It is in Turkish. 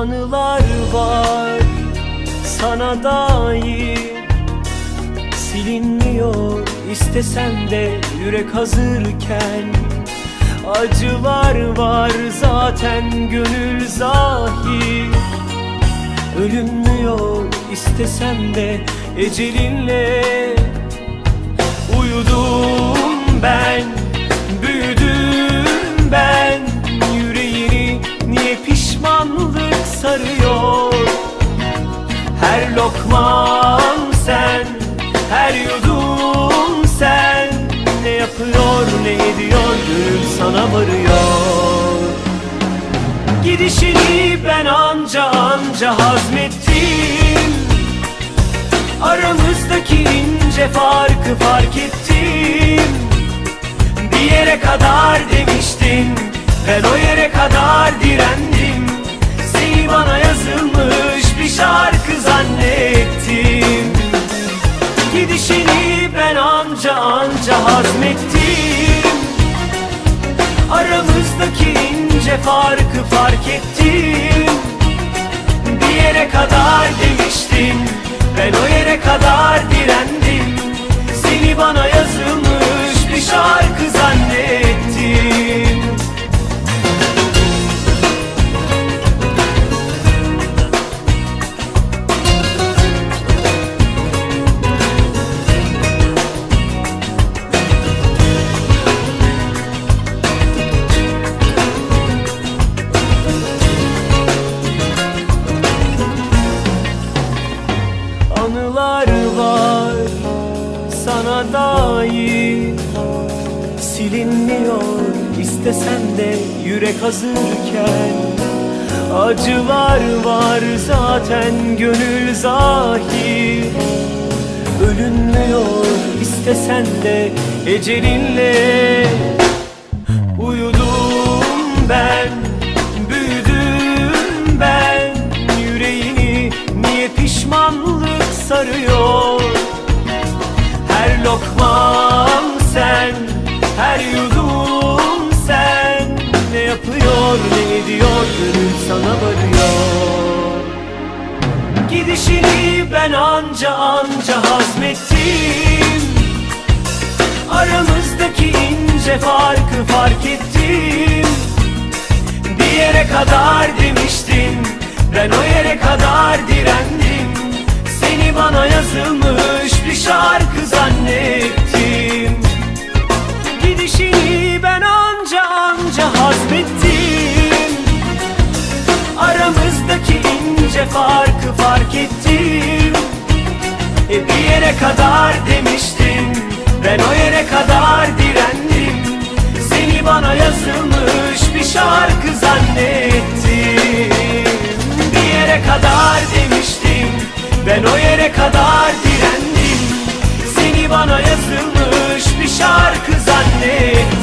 Anılar var. Sana dair Silinmiyor. İstesem de yürek hazırken Acılar var. Zaten gönül zahir. Ölünmüyor. İstesem de ecelinle her yudum sen. Ne yapıyor ne ediyor gönül sana varıyor. Gidişini ben anca anca hazmettim. Aramızdaki ince farkı fark ettim. Bir yere kadar demiştin Ben o yere kadar direndim ben anca anca hazmettim. Aramızdaki ince farkı fark ettim. Bir yere kadar demiştin Ben o yere kadar direndim sana dair Silinmiyor. İstesem de yürek hazırken Acılar var zaten gönül zahir Ölünmüyor istesen de ecelinle Uyudum ben, büyüdüm ben. Yüreğini niye pişmanlık sarıyor Her lokman sen, her yudum sen. Ne yapıyor ne ediyor gönül sana varıyor. Gidişini ben anca anca hazmettim. Aramızdaki ince farkı fark ettim. Bir yere kadar demiştin Ben o yere kadar direndim. Seni bana bir şarkı zannettim. Gidişini ben anca anca hazmettim. Aramızdaki ince farkı fark ettim. E bir yere kadar demiştin Ben o yere kadar direndim. Seni bana yazılmış bir şarkı zannettim. Bir yere kadar demiştim Ben o yere kadar direndim bana yazılmış bir şarkı zannettim